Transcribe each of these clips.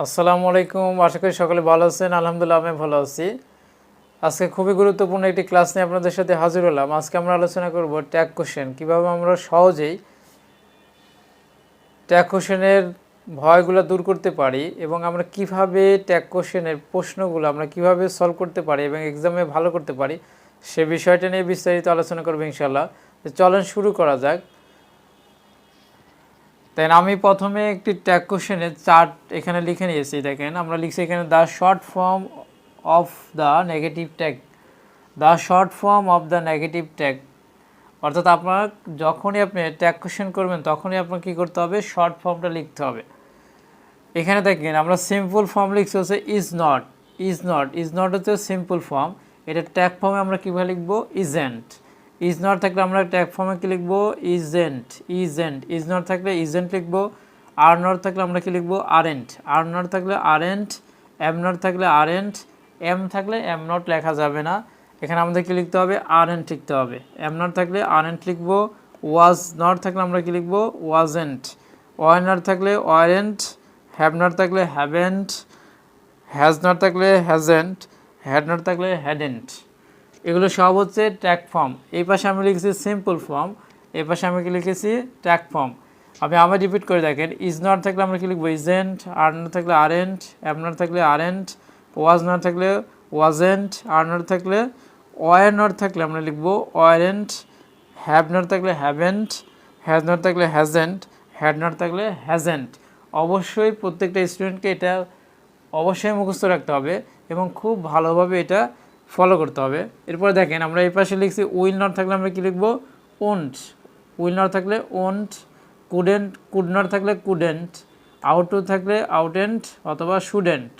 আসসালামু আলাইকুম, আশা করি সকলে ভালো আছেন। আলহামদুলিল্লাহ আমি ভালো আছি। আজকে খুবই গুরুত্বপূর্ণ একটি ক্লাস নিয়ে আপনাদের সাথে হাজির হলাম। আজকে আমরা আলোচনা করব ট্যাগ কোশ্চেন। কীভাবে আমরা সহজেই ট্যাগ কোশ্চেনের ভয়গুলো দূর করতে পারি এবং আমরা কীভাবে ট্যাগ কোশ্চেনের প্রশ্নগুলো আমরা কীভাবে সলভ করতে পারি এবং এক্সামে ভালো করতে পারি, সে বিষয়টা নিয়ে বিস্তারিত আলোচনা করব ইনশাল্লাহ চলেন শুরু করা যাক। দেন আমি প্রথমে একটি ট্যাগ কোশ্চেনের চার্ট এখানে লিখে নিয়েছি, দেখেন, আমরা লিখছি এখানে the short form of the negative tag the short form of the negative tag অর্থাৎ আপনার যখনই আপনি ট্যাগ কোশ্চেন করবেন, তখনই আপনার কী করতে হবে? শর্ট ফর্মটা লিখতে হবে। এখানে দেখেন, আমরা সিম্পল ফর্ম লিখছি হচ্ছে is not is not is not হচ্ছে সিম্পল ফর্ম এটা ট্যাগ ফর্মে আমরা কীভাবে লিখব? ইজেন্ট ইজ নট থাকলে আমরা ট্যাগ ফর্মে কী লিখব ইজেন্ট ইজেন্ট ইজ নট থাকলে ইজেন্ট লিখব আর নট থাকলে আমরা কী লিখব আরেন্ট আর নট থাকলে আরেন্ট এম নট থাকলে আরেন্ট এম থাকলে এম নট লেখা যাবে না এখানে আমাদের কী লিখতে হবে আরেন্ট লিখতে হবে এম নট থাকলে আরেন্ট লিখব ওয়াজ নট থাকলে আমরা কী লিখব ওয়াজেন্ট ওয়াই নট থাকলে ওয়ারেন্ট হ্যাভ নট থাকলে হ্যাভেন্ট হ্যাজ নট থাকলে হ্যাজেন্ট হ্যাড নট থাকলে হ্যাডেন্ট এগুলো সব হচ্ছে ট্যাগ ফর্ম এই পাশে আমি লিখেছি সিম্পল ফর্ম এই পাশে আমি কি লিখেছি ট্যাগ ফর্ম আপনি আবার রিপিট করে দেখেন ইজ নট থাকলে আমরা কি লিখব? ইজেন্ট আর নট থাকলে আরেন্ট অ্যাম নট থাকলে আরেন্ট ওয়াজ নট থাকলে ওয়াজেন্ট আর নট থাকলে ওয়ার নট থাকলে আমরা লিখব ওয়ারেন্ট হ্যাভ নট থাকলে হ্যাভেন্ট হ্যাজ নট থাকলে হ্যাজেন্ট হ্যাড নট থাকলে হ্যাজেন্ট অবশ্যই প্রত্যেকটা স্টুডেন্টকে এটা অবশ্যই মুখস্থ রাখতে হবে এবং খুব ভালোভাবে এটা ফলো করতে হবে। এরপর দেখেন, আমরা এই পাশে লিখছি উইল নট থাকলে আমরা কী লিখব? ওন্ট উইল নট থাকলে ওন্ট কুডেন্ট কুড নট থাকলে কুডেন্ট আউট টু থাকলে আউটেন্ট অথবা শুডেন্ট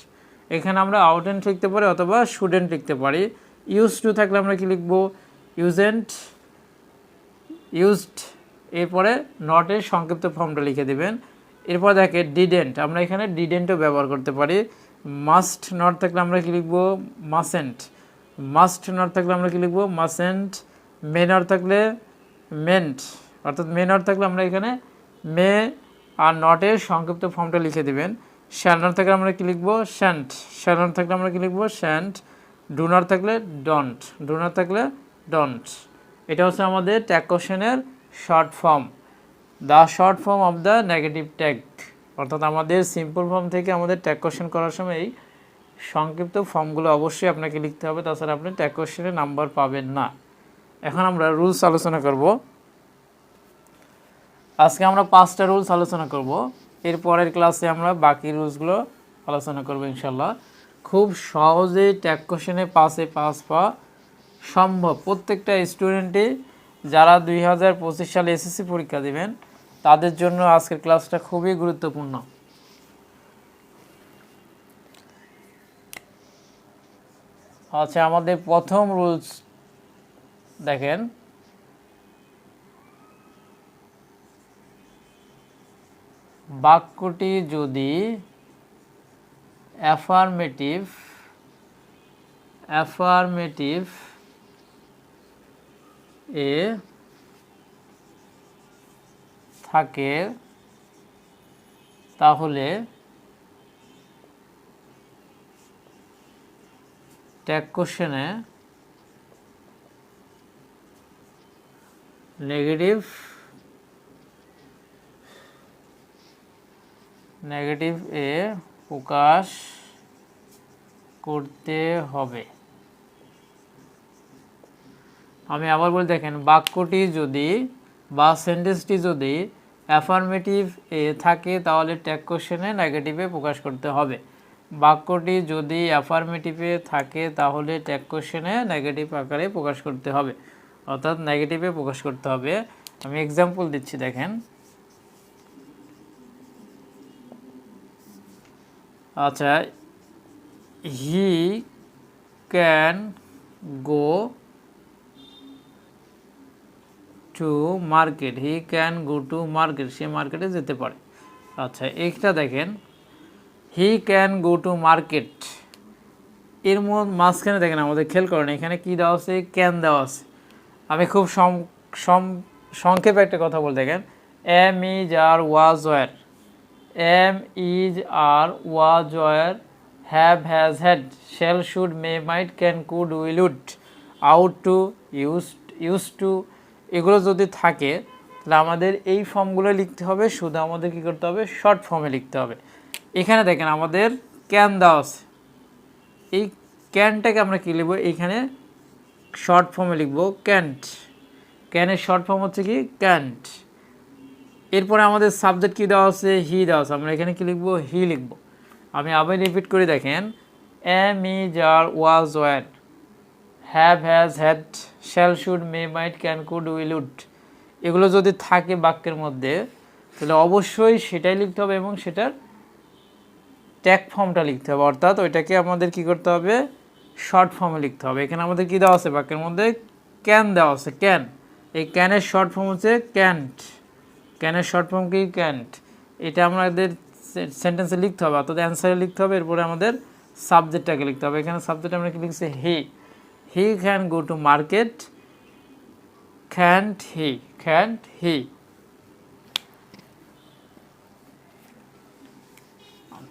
এখানে আমরা আউটেন্ট লিখতে পারি অথবা শুডেন্ট লিখতে পারি। ইউজ টু থাকলে আমরা কি লিখব? ইউজেন্ট ইউজড এরপরে নটের সংক্ষিপ্ত ফর্মটা লিখে দেবেন। এরপর দেখে ডিডেন্ট আমরা এখানে ডিডেন্টও ব্যবহার করতে পারি। মাস্ট নট থাকলে আমরা কি লিখব? মাসেন্ট মাস্ট নট থাকলে আমরা কি লিখব? মাসেন্ট মে নট থাকলে মেন্ট অর্থাৎ মে নট থাকলে আমরা এখানে মে আর নটের সংক্ষিপ্ত ফর্মটা লিখে দেবেন। শ্যাল নট থাকলে আমরা কি লিখব? শ্যান্ট শ্যাল নট থাকলে আমরা কি লিখব? শ্যান্ট ডু নট থাকলে ডন্ট ডু নট থাকলে ডন্ট এটা হচ্ছে আমাদের ট্যাগ কোশ্চেনের short form the short form of the negative tag অর্থাৎ আমাদের সিম্পল ফর্ম থেকে আমাদের ট্যাগ কোশ্চেন করার সময় এই সংক্ষিপ্ত ফর্মগুলো অবশ্যই আপনাকে লিখতে হবে, তাছাড়া আপনি ট্যাগ কোশ্চেনে নাম্বার পাবেন না। এখন আমরা রুলস আলোচনা করব। আজকে আমরা পাঁচটা রুলস আলোচনা করব। এর পরের ক্লাসে আমরা বাকি রুলসগুলো আলোচনা করব ইনশাল্লাহ খুব সহজেই ট্যাগ কোশ্চেনে পাসে পাস পাওয়া সম্ভব। প্রত্যেকটা স্টুডেন্টই যারা দুই হাজার পঁচিশ সালে এসএসসি পরীক্ষা দেবেন, তাদের জন্য আজকের ক্লাসটা খুবই গুরুত্বপূর্ণ। আচ্ছা আমাদের প্রথম রুলস দেখেন। বাক্যটি যদি অ্যাফার্মেটিভ অ্যাফার্মেটিভ এ থাকে তাহলে ট্যাগ কোশ্চেনে নেগেটিভ নেগেটিভ এ প্রকাশ করতে হবে। আমি আবার বলে, দেখেন, বাক্যটি যদি বা সেন্টেন্সটি যদি অ্যাফার্মেটিভ এ থাকে, তাহলে ট্যাগ কোশ্চেনে নেগেটিভে প্রকাশ করতে হবে। বাক্যটি যদি অ্যাফার্মেটিভে থাকে, তাহলে ট্যাগ কোশ্চেনে নেগেটিভ আকারে প্রকাশ করতে হবে। অর্থাৎ নেগেটিভে প্রকাশ করতে হবে। আমি এক্সাম্পল দিচ্ছি, দেখেন। আচ্ছা he can go to market he can go to market সে মার্কেটে যেতে পারে। আচ্ছা একটা দেখেন। He can go to market এর মধ্যে মাঝখানে দেখেন আমাদের খেয়াল করেন, এখানে কি দেওয়া আছে? ক্যান দেওয়া আছে। আমি খুব সংক্ষেপে একটা কথা বলে দেখেন। Am is are was were am is are was were have has had shall should may might can could will would ought to used used to এগুলো যদি থাকে, তাহলে আমাদের এই ফর্মগুলো লিখতে হবে। শুধু আমাদের কী করতে হবে? শর্ট ফর্মে লিখতে হবে। এখানে দেখেন আমাদের ক্যান দেওয়া আছে। এই ক্যানটাকে আমরা কী লিখব? এইখানে শর্ট ফর্মে লিখব ক্যান্ট ক্যানের শর্ট ফর্ম হচ্ছে কি? ক্যান্ট এরপরে আমাদের সাবজেক্ট কী দেওয়া আছে? হি দেওয়া আছে। আমরা এখানে কী লিখব? হি লিখব। আমি আবার রিপিট করে দেখেন। Am is are was were have has had shall should may might can could will would এগুলো যদি থাকে বাক্যের মধ্যে, তাহলে অবশ্যই সেটাই লিখতে হবে এবং সেটার ট্যাগ ফর্মটা লিখতে হবে, অর্থাৎ ওইটাকে আমাদের কি করতে হবে? শর্ট ফর্মে লিখতে হবে। এখানে আমাদের কি দেওয়া আছে? বাক্যের মধ্যে ক্যান দেওয়া আছে ক্যান এই ক্যানের শর্ট ফর্ম হচ্ছে ক্যান্ট ক্যানের শর্ট ফর্ম কি? ক্যান্ট এটা আমাদের সেন্টেন্সে লিখতে হবে, অর্থাৎ অ্যান্সারে লিখতে হবে, এরপরে আমাদের সাবজেক্টটাকে লিখতে হবে। এখানে সাবজেক্ট আমরা কি লিখছি? He he can go to market can't he can't he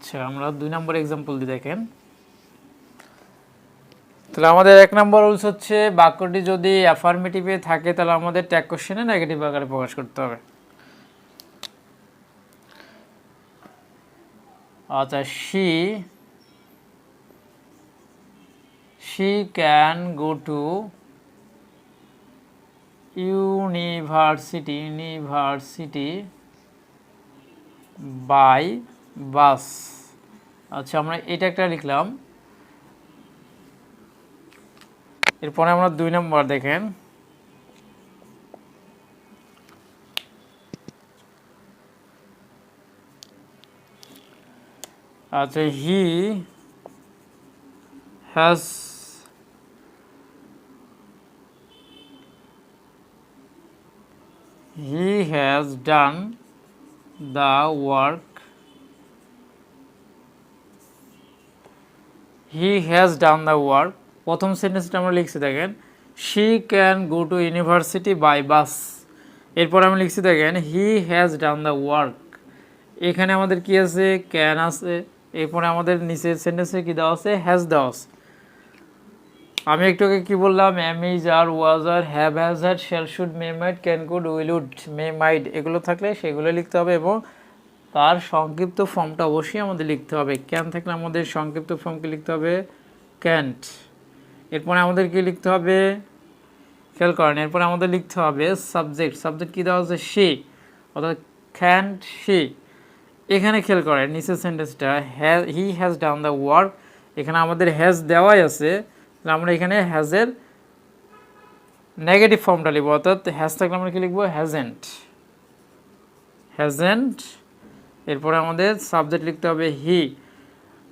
আচ্ছা আমরা দুই নম্বর এক্সাম্পল দিয়ে দেখেন। তাহলে আমাদের এক নম্বর রুলস হচ্ছে, বাক্যটি যদি অ্যাফার্মেটিভে থাকে, তাহলে আমাদের ট্যাগ কোশ্চেনে নেগেটিভ আকারে প্রকাশ করতে হবে। আচ্ছা she she can go to university university by bus আচ্ছা আমরা এটা একটা লিখলাম। এরপরে আমরা দুই নম্বর দেখেন। আচ্ছা he has he has done the work he has done the work প্রথম সেন্টেন্সটা আমরা লিখছি, দেখেন। She can go to university by bus এরপর আমি লিখছি, দেখেন he has done the work এখানে আমাদের কি আছে? ক্যান আছে। এরপরে আমাদের নিচের সেন্টেন্সে কি দেওয়া আছে? হ্যাজ দেওয়া আছে। আমি একটু আগে কি বললাম? Am is are was are have has had shall should may might can could will would may might এগুলো থাকলে সেগুলো লিখতে হবে এবং তার সংক্ষিপ্ত ফর্মটা অবশ্যই আমাদের লিখতে হবে। ক্যান থাকলে আমাদের সংক্ষিপ্ত ফর্মকে লিখতে হবে ক্যান্ট এরপরে আমাদের কি লিখতে হবে? খেয়াল করেন, এরপরে আমাদের লিখতে হবে সাবজেক্ট সাবজেক্ট কী দেওয়া হচ্ছে সে অর্থাৎ ক্যান্ট সে এখানে খেয়াল করেন নিচের সেন্টেন্সটা has he has done the work এখানে আমাদের হ্যাজ দেওয়াই আছে। তাহলে আমরা এখানে হ্যাজের নেগেটিভ ফর্মটা লিখব। অর্থাৎ হ্যাজ থাকলে আমরা কি লিখব? হ্যাজেন্ট হ্যাজেন্ট এরপরে আমাদের সাবজেক্ট লিখতে হবে হি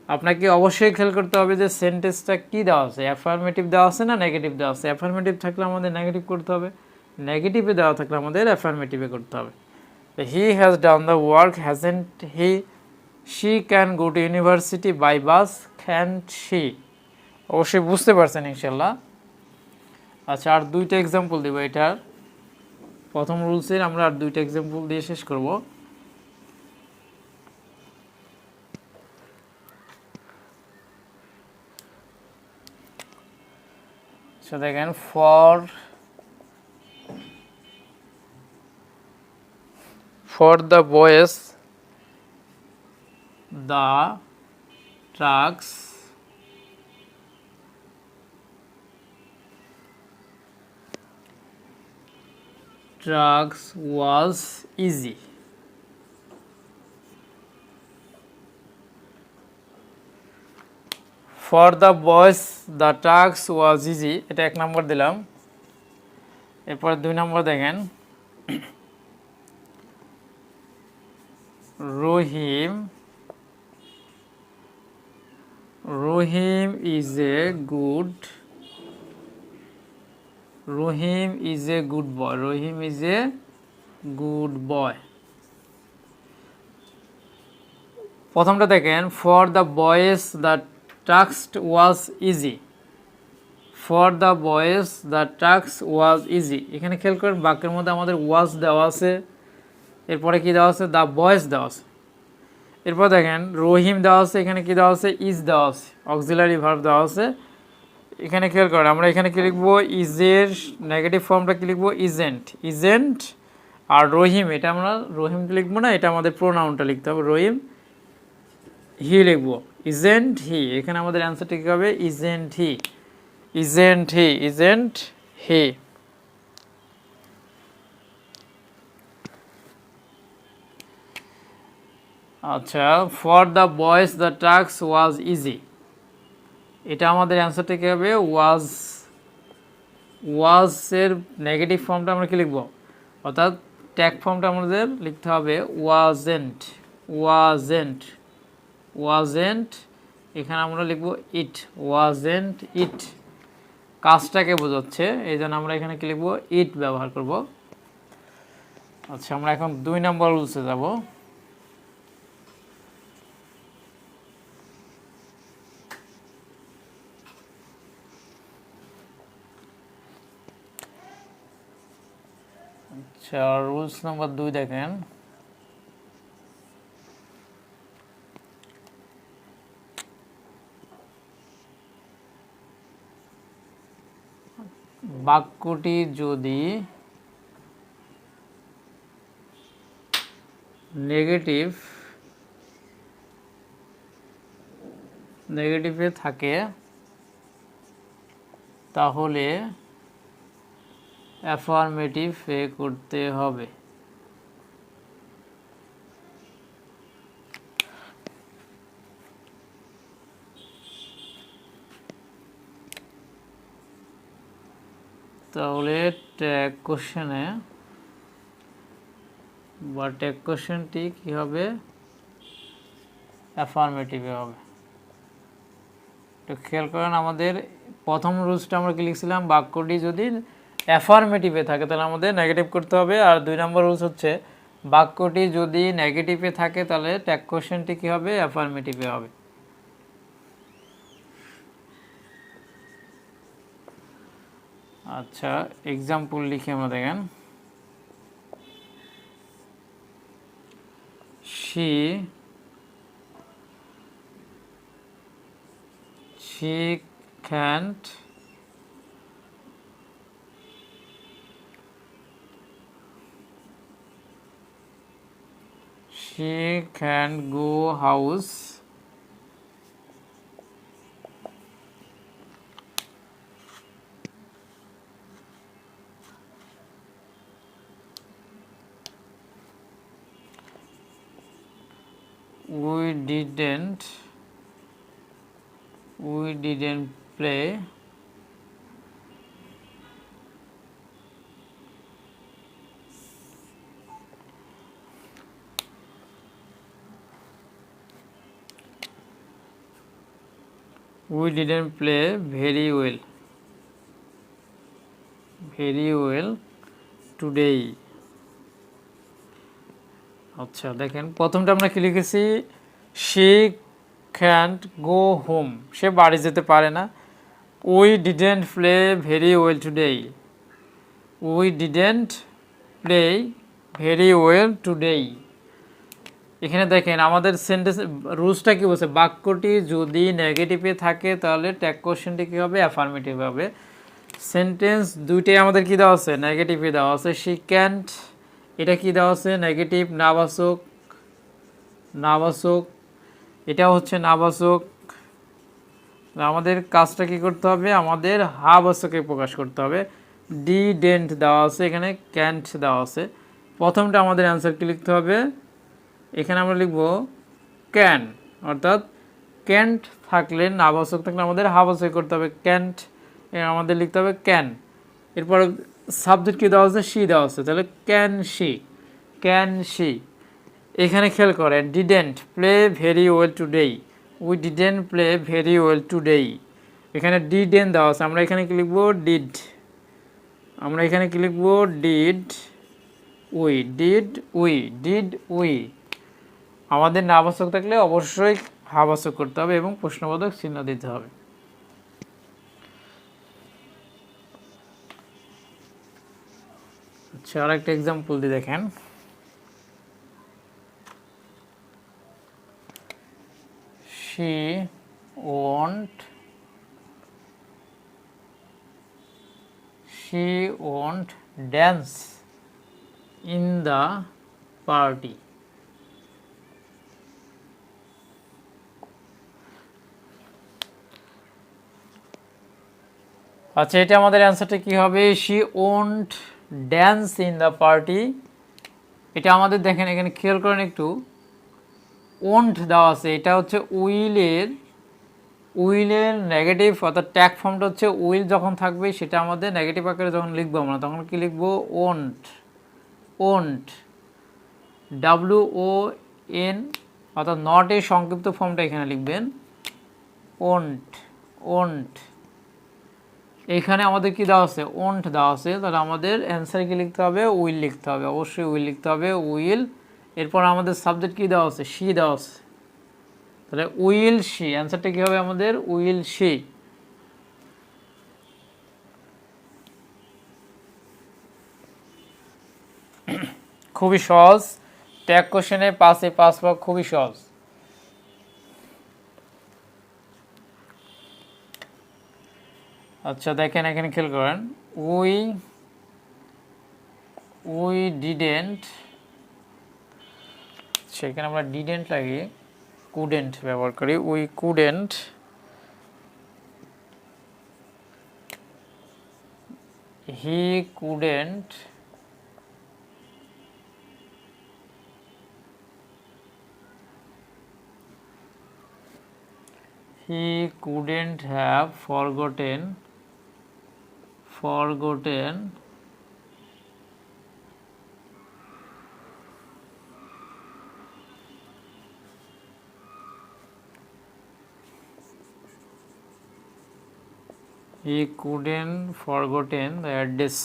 আপনাকে অবশ্যই খেয়াল করতে হবে যে সেন্টেন্সটা কী দেওয়া আছে অ্যাফার্মেটিভ দেওয়া আছে না নেগেটিভ দেওয়া আছে? অ্যাফার্মেটিভ থাকলে আমাদের নেগেটিভ করতে হবে নেগেটিভে দেওয়া থাকলে আমাদের অ্যাফার্মেটিভে করতে হবে। He has done the work hasn't he she can go to university by bus can she অবশ্যই বুঝতে পারছেন ইনশাল্লাহ আচ্ছা আর দুইটা এক্সাম্পল দেবো এটার। প্রথম রুলসের আমরা আর দুইটা এক্সাম্পল দিয়ে শেষ করব। So দেখেন for for the boys the trucks trucks was easy For the boys the task was easy এটা এক নম্বর দিলাম। এরপর দুই নম্বর দেখেন। Rahim Rahim is a good Rahim is a good boy Rahim is a good boy প্রথমটা দেখেন for the boys the task was easy for the boys the task was easy এখানে খেয়াল করেন, বাক্যের মধ্যে আমাদের ওয়াজ দেওয়া আছে, এরপরে কি দেওয়া আছে? দ্য বয়েস দেওয়া আছে। এরপর দেখেন, রহিম দেওয়া আছে, এখানে কি দেওয়া আছে? ইজ দেওয়া আছে। অক্সিলারি ভার্ব দেওয়া আছে। এখানে খেয়াল করেন, আমরা এখানে কি লিখব? ইজের নেগেটিভ ফর্মটা কি লিখব? ইজেন্ট ইজেন্ট আর রহিম, এটা আমরা রহিম লিখব না, এটা আমাদের প্রোনাউনটা লিখতে হবে, রহিম। হি লিখব। ইজেন্ট হি এখানে আমাদের অ্যান্সারটা কী হবে? Isn't he isn't he isn't he আচ্ছা for the boys the task was easy এটা আমাদের অ্যান্সারটা কী হবে? ওয়াজ ওয়াজের নেগেটিভ ফর্মটা আমরা কি লিখব? অর্থাৎ ট্যাগ ফর্মটা আমাদের লিখতে হবে ওয়াজেন্ট ওয়াজেন্ট ওয়াজেন্ট এখানে আমরা লিখব ইট ওয়াজেন্ট ইট কাজটাকে বোঝাচ্ছে, এই জন্য আমরা এখানে কি লিখব? ইট ব্যবহার করব। আচ্ছা আমরা এখন দুই নম্বর রুলসে যাব। আচ্ছা রুলস নাম্বার দুই দেখেন। বাক্যটি যদি নেগেটিভ নেগেটিভে থাকে তাহলে অ্যাফার্মেটিভ এ করতে হবে। তাহলে ট্যাগ কোশ্চেনে বা ট্যাগ কোশ্চেনটি কী হবে? অ্যাফার্মেটিভে হবে। তো খেয়াল করেন আমাদের প্রথম রুলসটা আমরা কি লিখছিলাম? বাক্যটি যদি অ্যাফার্মেটিভে থাকে, তাহলে আমাদের নেগেটিভ করতে হবে। আর দুই নম্বর রুলস হচ্ছে, বাক্যটি যদি নেগেটিভে থাকে, তাহলে ট্যাগ কোশ্চেনটি কী হবে? অ্যাফার্মেটিভে হবে। আচ্ছা এক্সাম্পল লিখে আমরা দেখেন। She she can't she can't go house didn't we didn't play we didn't play very well very well today আচ্ছা দেখেন প্রথমটা আমরা কি লিখেছি শি ক্যান্ট গো হোম সে বাড়ি যেতে পারে না। We didn't play very well today we didn't play very well today এখানে দেখেন, আমাদের সেন্টেন্স রুলসটা কি বলছে? বাক্যটি যদি নেগেটিভে থাকে, তাহলে ট্যাগ কোশ্চেনটি কী হবে? অ্যাফার্মেটিভ হবে। সেন্টেন্স দুইটাই আমাদের কি দেওয়া আছে? নেগেটিভে দেওয়া আছে। শি ক্যান্ট এটা কি দেওয়া আছে? নেগেটিভ নাবাসক নাবাসক এটা হচ্ছে নাবাসক। আমাদের কাজটা কি করতে হবে? আমাদের হাবাসকে প্রকাশ করতে হবে। ডি ডেন্ট দেওয়া আছে, এখানে ক্যান্ট দেওয়া আছে। প্রথমটা আমাদের অ্যান্সার কি লিখতে হবে? এখানে আমরা লিখব ক্যান, অর্থাৎ ক্যান্ট থাকলে নাবাসক থাকলে আমাদের হাবাসক করতে হবে। ক্যান্ট আমাদের লিখতে হবে ক্যান। এরপর সাবজেক্ট কি দেওয়া আছে? সি দেওয়া আছে। তাহলে ক্যান সি ক্যান সি এখানে খেয়াল করেন didn't play very well today we didn't play very well today এখানে ডিডেন দেওয়া আছে। আমরা এখানে কি লিখব? ডিড আমরা এখানে কি লিখব? Did we did we did we আমাদের না আবশ্যক থাকলে অবশ্যই আবশ্যক করতে হবে এবং প্রশ্নবোধক চিহ্ন দিতে হবে। আচ্ছা আর একটা এক্সাম্পল দিয়ে দেখেন। She won't she won't dance in the party. আচ্ছা এটা আমাদের অ্যান্সারটা কি হবে? She won't dance in the party এটা আমাদের দেখেন, এখানে খেয়াল করেন একটু। ওন্ট দেওয়া আছে, এটা হচ্ছে উইলের উইলের নেগেটিভ অর্থাৎ ট্যাগ ফর্মটা হচ্ছে উইল যখন থাকবে, সেটা আমাদের নেগেটিভ আকারে যখন লিখব আমরা, তখন কি লিখব? Won't won't W O N অর্থাৎ নট এর সংক্ষিপ্ত ফর্মটা এখানে লিখবেন, ওন্ট ওন্ট। এখানে আমাদের কি দেওয়া আছে? ওন্ট দেওয়া আছে, তাহলে আমাদের অ্যান্সার কি লিখতে হবে? উইল লিখতে হবে, অবশ্যই উইল লিখতে হবে, উইল এরপর আমাদের সাবজেক্ট কি দেওয়া আছে? শি দেওয়া আছে। তাহলে উইল শি অ্যান্সারটা কি হবে আমাদের? উইল সি খুবই সহজ। ট্যাগ কোশ্চেনে পাশে পাঁচ ভাগ খুবই সহজ। আচ্ছা দেখেন, এখানে খেয়াল করেন। উই উই ডিডেন্ট সেখানে আমরা ডিডেন্ট লাগিয়ে কুডেন্ট ব্যবহার করি। We couldn't he couldn't he couldn't have forgotten forgotten he couldn't forgotten the address.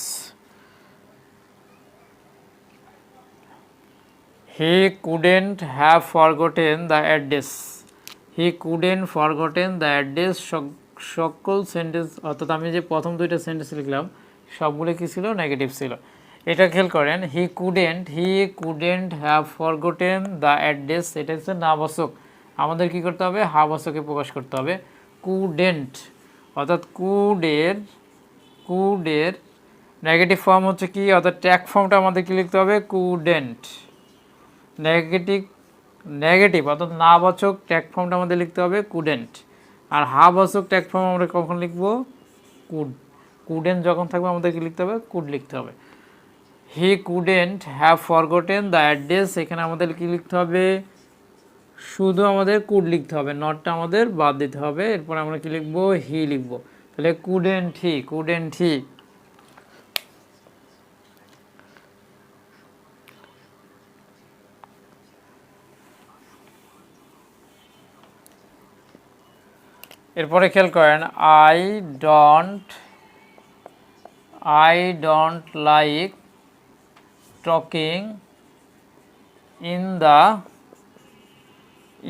He couldn't have forgotten the address. He couldn't forgotten the address সকল সেন্টেন্স অর্থাৎ আমি যে প্রথম দুইটা সেন্টেন্স লিখলাম, সবগুলো কী ছিল? নেগেটিভ ছিল। এটা খেয়াল করেন he couldn't he couldn't have forgotten the address এটা হচ্ছে নাবাসক আমাদের কি করতে হবে? হাবাসকে প্রকাশ করতে হবে। কুডেন্ট অর্থাৎ কুডের কুডের নেগেটিভ ফর্ম হচ্ছে কি? অর্থাৎ ট্যাগ ফর্মটা আমাদের কি লিখতে হবে? কুডেন্ট। নেগেটিভ নেগেটিভ অর্থাৎ নাবাচক ট্যাগ ফর্মটা আমাদের লিখতে হবে কুডেন্ট। আর হাবাচক ট্যাগ ফর্ম আমরা কখন লিখব? কুড, কুডেন্ট যখন থাকবে আমাদেরকে লিখতে হবে, কুড লিখতে হবে। He couldn't have forgotten the address, এখানে আমাদের কি লিখতে হবে? শুধু আমাদের কুড লিখতে হবে নটটা আমাদের বাদ দিতে হবে। এরপর আমরা কি লিখব? হি লিখব। তাহলে কুডেন্ট হি কুডেন্ট হি এরপরে খেয়াল করেন I don't I don't like talking in the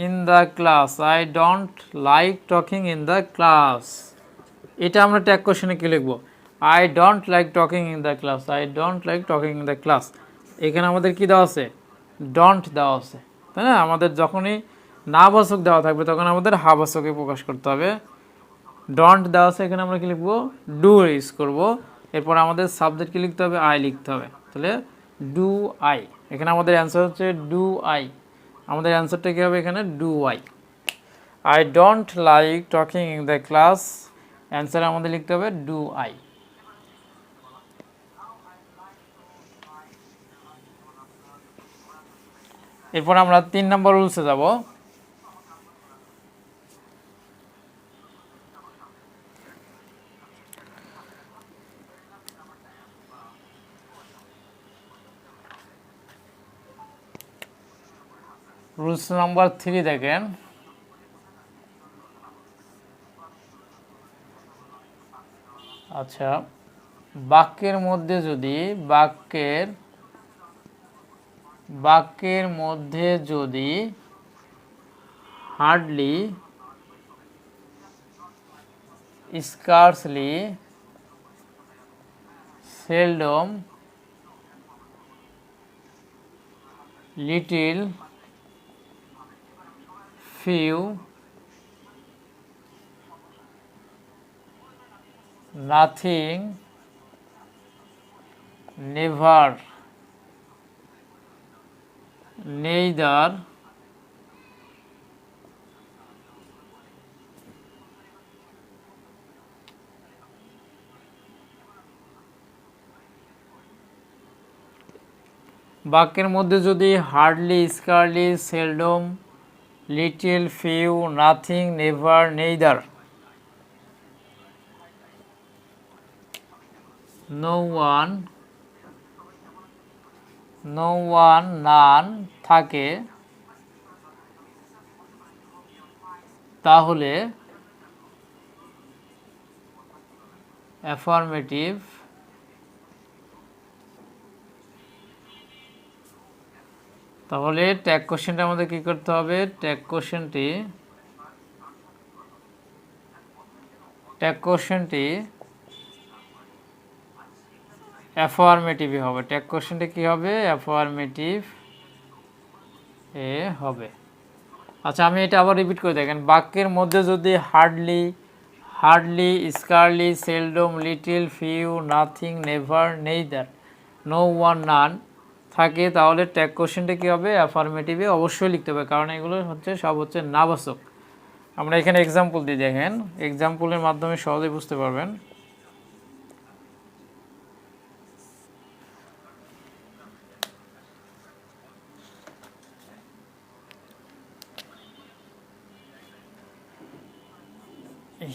in the class I don't like talking in the class এটা আমরা ট্যাগ কোশ্চেনে কী লিখব? I don't like talking in the class I don't like talking in the class এখানে আমাদের কি দেওয়া আছে? ডন্ট দেওয়া আছে। তাই না? আমাদের যখনই না বাসক দেওয়া থাকবে, তখন আমাদের হা বাসকে প্রকাশ করতে হবে। ডন্ট দেওয়া আছে, এখানে আমরা কি লিখব? ডু ইউজ করব। এরপর আমাদের সাবজেক্ট কি লিখতে হবে? আই লিখতে হবে। তাহলে ডু আই এখানে আমাদের অ্যান্সার হচ্ছে ডু আই আমাদের অ্যান্সারটা কী হবে এখানে? Do I I don't like talking in the class answer আমাদের লিখতে হবে ডু আই এরপর আমরা তিন নম্বর রুলসে যাব। রুলস নাম্বার থ্রি দেখেন। আচ্ছা বাক্যের মধ্যে যদি, বাক্যের বাক্যের মধ্যে যদি hardly scarcely seldom little few nothing never neither বাক্যের মধ্যে যদি hardly scarcely seldom little few nothing never neither. No one no one none থাকে। তাহলে অ্যাফার্মেটিভ তাহলে ট্যাগ কোশ্চেনটা আমাদের কি করতে হবে? ট্যাগ কোশ্চেনটি ট্যাগ কোশ্চেনটি অ্যাফার্মেটিভই হবে। ট্যাগ কোশ্চেনটা কি হবে? অ্যাফার্মেটিভ এ হবে। আচ্ছা আমি এটা আবার রিপিট করে দেখেন। বাক্যের মধ্যে যদি hardly hardly scarcely seldom little few nothing never neither no one none থাকে, তাহলে ট্যাগ কোশ্চেনটা কী হবে? অ্যাফার্মেটিভে অবশ্যই লিখতে হবে, কারণ এগুলো হচ্ছে, সব হচ্ছে নাবাসক। আমরা এখানে এক্সাম্পল দিয়ে দেখেন এক্সাম্পলের মাধ্যমে সহজেই বুঝতে পারবেন।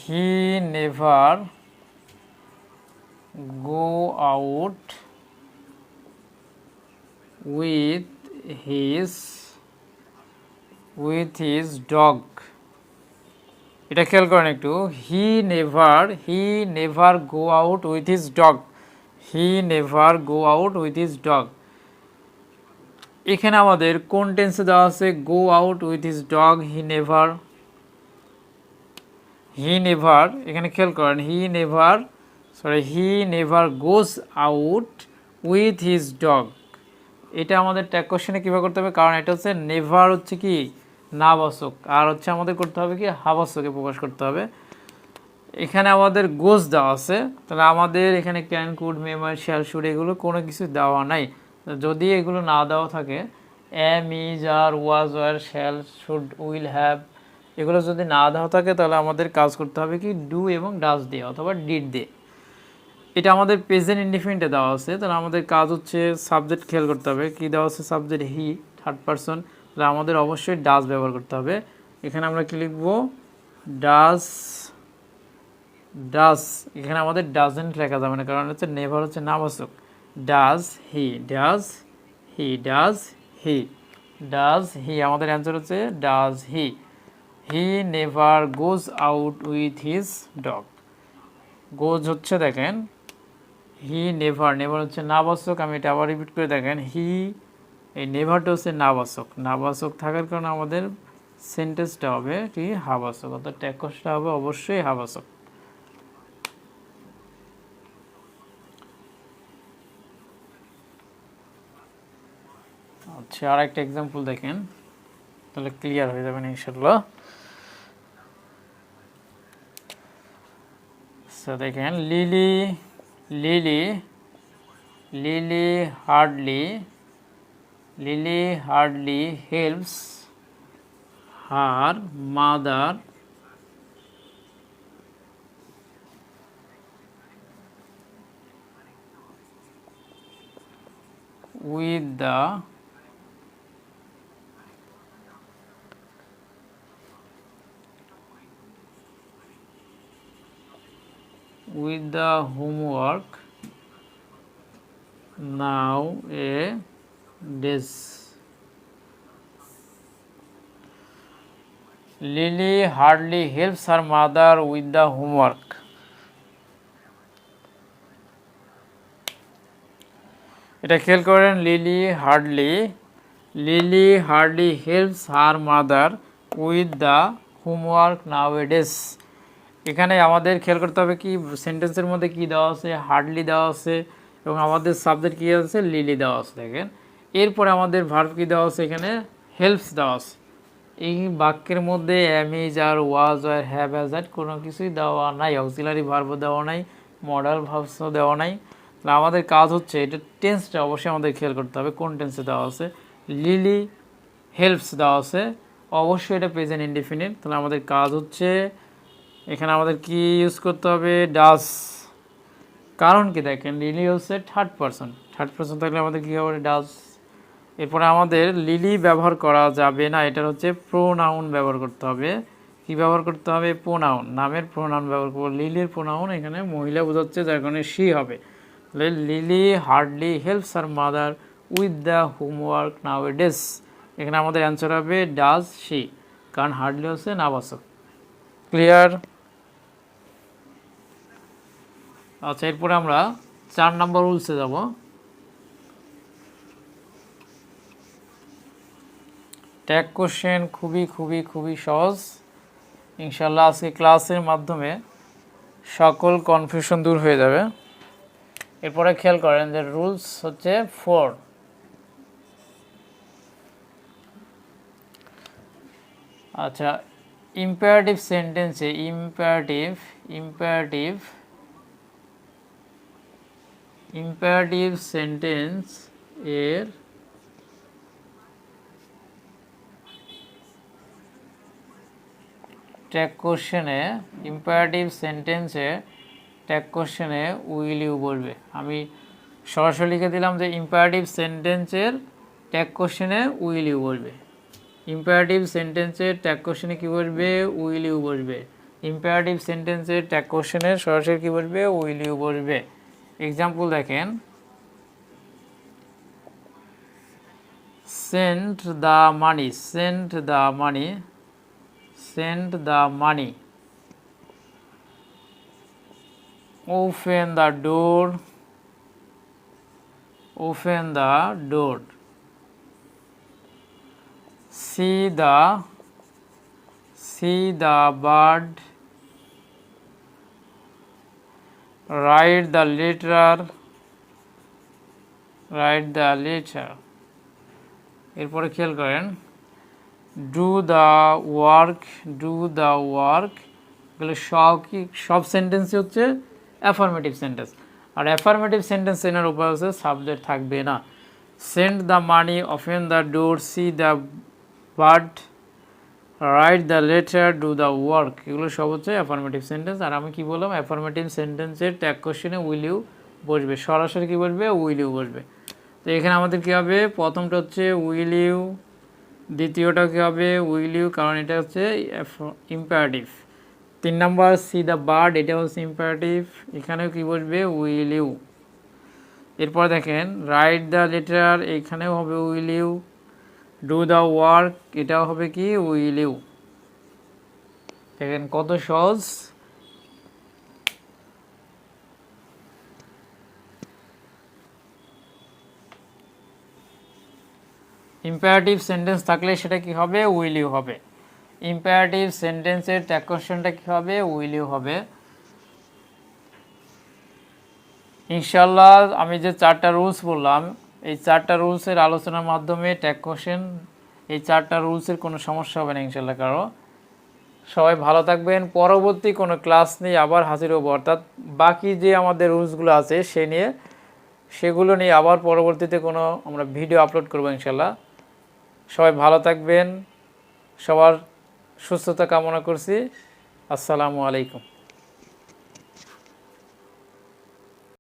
He never go out with his with his dog. এটা খেয়াল করেন একটু। He never he never go out with his dog he never go out with his dog এখানে আমাদের কোন টেন্সে দেওয়া আছে? Go out with his dog he never he never এখানে খেয়াল করেন। He never sorry he never goes out with his dog এটা আমাদের ট্যাগ কোশ্চেনে কীভাবে করতে হবে? কারণ এটা হচ্ছে নেভার হচ্ছে কি? নাবাসক আর হচ্ছে আমাদের করতে হবে কি? হাবাসকে প্রকাশ করতে হবে। এখানে আমাদের গোজ দেওয়া আছে। তাহলে আমাদের এখানে can could may might shall should এগুলো কোনো কিছু দেওয়া নাই। যদি এগুলো না দেওয়া থাকে am is are was were shall should will have এগুলো যদি না দেওয়া থাকে, তাহলে আমাদের কাজ করতে হবে কি? ডু এবং ডাস দিয়ে অথবা ডিড দিয়ে। এটা আমাদের প্রেজেন্ট ইন্ডিফিনিটে দেওয়া আছে। তাহলে আমাদের কাজ হচ্ছে সাবজেক্ট খেয়াল করতে হবে। কি দেওয়া আছে? সাবজেক্ট হি থার্ড পারসন তাহলে আমাদের অবশ্যই ডাস ব্যবহার করতে হবে। এখানে আমরা কি লিখব? ডাস ডাস এখানে আমাদের ডাজেন্ট লেখা যাবে না, কারণ হচ্ছে নেভার হচ্ছে নাবাসক does he does he does he does he আমাদের অ্যান্সার হচ্ছে does he he never goes out with his dog goes হচ্ছে দেখেন হি নেভার নেভার হচ্ছে নাবাসক, আমি এটা আবার রিপিট করে দেখেন হি এই নেভারটা হচ্ছে নাবাসক। নাবাসক থাকার কারণে আমাদের সেন্টেন্সটা হবে কি, হাবাসক। অর্থাৎ ট্যাকসটা হবে অবশ্যই হাবাসক। আচ্ছা আর একটা এক্সাম্পল দেখেন, তাহলে ক্লিয়ার হয়ে যাবেন ইনশাল্লাহ দেখেন Lily Lily, Lily hardly, Lily hardly helps her mother with the with the homework now a days Lily hardly helps her mother with the homework. এটা খেয়াল করেন Lily hardly Lily hardly helps her mother with the homework now does এখানে আমাদের খেয়াল করতে হবে কি সেন্টেন্সের মধ্যে কি দেওয়া আছে? হার্ডলি দেওয়া আছে এবং আমাদের সাবজেক্ট কী আছে? লিলি দেওয়া আছে, দেখেন। এরপরে আমাদের ভার্ব কী দেওয়া আছে এখানে? হেল্পস দেওয়া আছে। এই বাক্যের মধ্যে am is are was are have has that কোনো কিছুই দেওয়া নাই। অক্সিলারি ভার্ব দেওয়া নাই মডাল ভাবসও দেওয়া নাই। তাহলে আমাদের কাজ হচ্ছে, এটা টেন্সটা অবশ্যই আমাদের খেয়াল করতে হবে, কোন টেন্সে দেওয়া আছে? লিলি হেল্পস দেওয়া আছে। অবশ্যই এটা প্রেজেন্ট ইনডিফিনিট তাহলে আমাদের কাজ হচ্ছে এখানে আমাদের কি ইউজ করতে হবে? ডাস কারণ কি দেখেন? লিলি হচ্ছে থার্ড পার্সন থার্ড পার্সন থাকলে আমাদের কী হবে? ডাস এরপরে আমাদের লিলি ব্যবহার করা যাবে না। এটার হচ্ছে প্রোনাউন ব্যবহার করতে হবে। কি ব্যবহার করতে হবে? প্রোনাউন নামের প্রোনাউন ব্যবহার করব। লিলির প্রোনাউন এখানে মহিলা বোঝাচ্ছে, যার কারণে শি হবে। তাহলে Lily hardly helps her mother with the homework now does এখানে আমাদের অ্যান্সার হবে ডাজ শি কারণ হার্ডলি হচ্ছে নাবাসক ক্লিয়ার আচ্ছা এরপরে আমরা চার নম্বর রুলসে যাব। ট্যাগ কোশ্চেন খুবই খুবই খুবই সহজ। ইনশাল্লাহ আজকে ক্লাসের মাধ্যমে সকল কনফিউশন দূর হয়ে যাবে। এরপরে খেয়াল করেন যে রুলস হচ্ছে ফোর আচ্ছা ইম্পারেটিভ সেন্টেন্সে ইম্পারেটিভ ইম্পারেটিভ ইম্পারেটিভ সেন্টেন্স এর ট্যাগ কোশ্চেনে ইম্পারেটিভ সেন্টেন্সে ট্যাগ কোশ্চেনে উইল ইউ বলবে। আমি সরাসরি লিখে দিলাম যে ইম্পারেটিভ সেন্টেন্সের ট্যাগ কোশ্চেনে উইল ইউ বলবে। ইম্পারেটিভ সেন্টেন্সের ট্যাগ কোশ্চেনে কী বলবে? উইল ইউ বলবে। ইম্পারেটিভ সেন্টেন্সের ট্যাগ কোশ্চেনে সরাসরি কী বলবে? উইল ইউ বলবে। এক্সাম্পল দেখেন। Send the money send the money send the money open the door open the door see the see the bird. Write the letter. Write the letter. এরপরে খেয়াল করেন। Do the work do the work এগুলো সব কি, সব সেন্টেন্সই হচ্ছে affirmative sentence আর অ্যাফার্মেটিভ সেন্টেন্স এনার উপর হচ্ছে সাবজেক্ট থাকবে না। Send the money open the door see the but write the letter do the work এগুলো সব হচ্ছে অ্যাফার্মেটিভ সেন্টেন্স আর আমি কি বললাম? অ্যাফার্মেটিভ সেন্টেন্সের ট্যাগ কোশ্চেনে উইল ইউ বসবে। সরাসরি কী বসবে? উইল ইউ বসবে। তো এখানে আমাদের কী হবে? প্রথমটা হচ্ছে উইল ইউ দ্বিতীয়টা কী হবে? উইল ইউ কারণ এটা হচ্ছে ইম্পারেটিভ তিন নাম্বার সি দ্য বার্ড এটা হচ্ছে ইম্পারেটিভ এখানেও কী বসবে? উইল ইউ এরপর দেখেন রাইট দ্য লেটার এখানেও হবে will you do the work এটাও হবে কি? উইল ইউ দেখেন কত সহজ। ইম্পারেটিভ সেন্টেন্স থাকলে সেটা কি হবে? উইল ইউ হবে। ইম্পারেটিভ সেন্টেন্সের ট্যাগ কোশ্চেনটা কী হবে? উইল ইউ হবে। ইনশাল্লাহ আমি যে চারটা রুলস বললাম এই চারটা রুলসের আলোচনার মাধ্যমে ট্যাগ কোশ্চেন এই চারটা রুলসের কোনো সমস্যা হবে না ইনশাল্লাহ কারও। সবাই ভালো থাকবেন। পরবর্তী কোনো ক্লাস নিয়ে আবার হাজির হব, অর্থাৎ বাকি যে আমাদের রুলসগুলো আছে সে নিয়ে, সেগুলো নিয়ে আবার পরবর্তীতে কোনো আমরা ভিডিও আপলোড করব ইনশাল্লাহ সবাই ভালো থাকবেন। সবার সুস্থতা কামনা করছি। আসসালামু আলাইকুম।